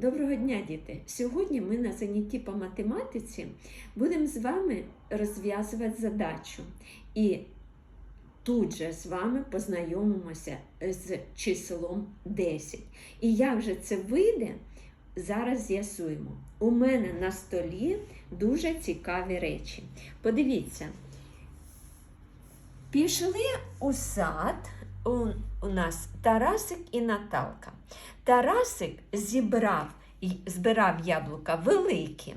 Доброго дня, діти! Сьогодні ми на занятті по математиці будемо з вами розв'язувати задачу. І тут же з вами познайомимося з числом 10. І як же це вийде, зараз з'ясуємо. У мене на столі дуже цікаві речі. Подивіться, пішли у сад. У, у нас Тарасик і Наталка. Тарасик зібрав і збирав яблука великі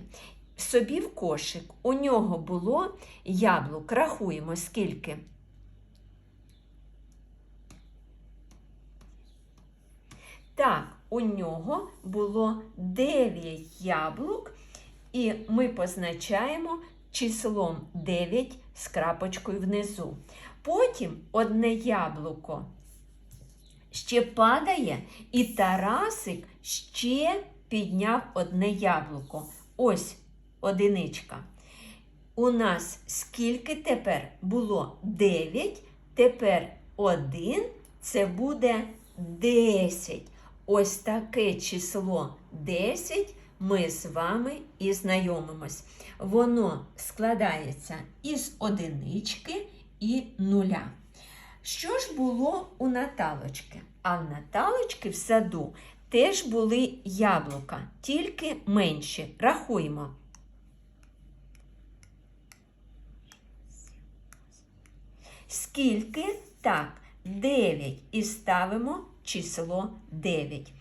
собі в кошик. У нього було яблук. Рахуємо скільки. Так, у нього було 9 яблук, і ми позначаємо числом 9 з крапочкою внизу. Потім одне яблуко ще падає, і Тарасик ще підняв одне яблуко. Ось одиничка. У нас скільки тепер було 9, тепер 1, це буде 10. Ось таке число 10 ми з вами і знайомимось. Воно складається із одинички і нуля. Що ж було у Наталочки? А в Наталочки в саду теж були яблука, тільки менші. Рахуємо. Скільки? Так, 9 і ставимо число 9.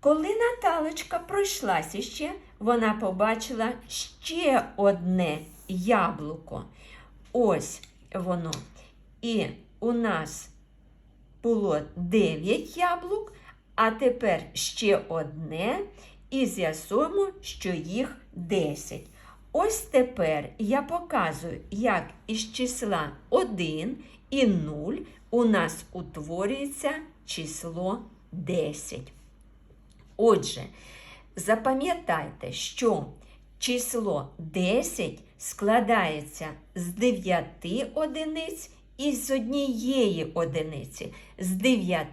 Коли Наталочка пройшлася ще, вона побачила ще одне яблуко. Ось воно. І у нас було 9 яблук, а тепер ще одне, і з'ясуємо, що їх 10. Ось тепер я показую, як із числа 1 і 0 у нас утворюється число 10. Отже, запам'ятайте, що число 10 складається з 9 одиниць і з однієї одиниці, з 9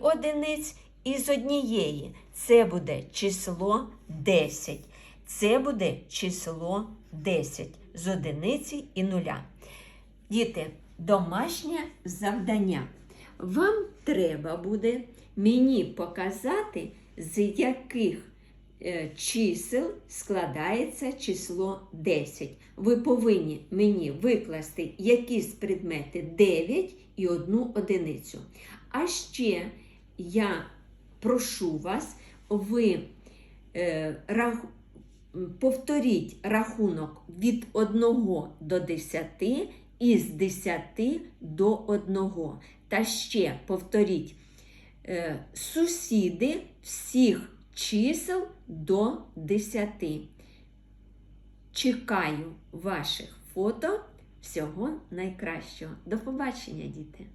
одиниць і з однієї. Це буде число 10. Це буде число 10 з одиниці і нуля. Діти, домашнє завдання. Вам треба буде мені показати, з яких е, чисел складається число 10. Ви повинні мені викласти якісь предмети 9 і одну одиницю. А ще я прошу вас, ви е, рах... повторіть рахунок від 1 до 10 і з 10 до 1. Та ще повторіть сусіди всіх чисел до 10. Чекаю ваших фото. Всього найкращого. До побачення, діти!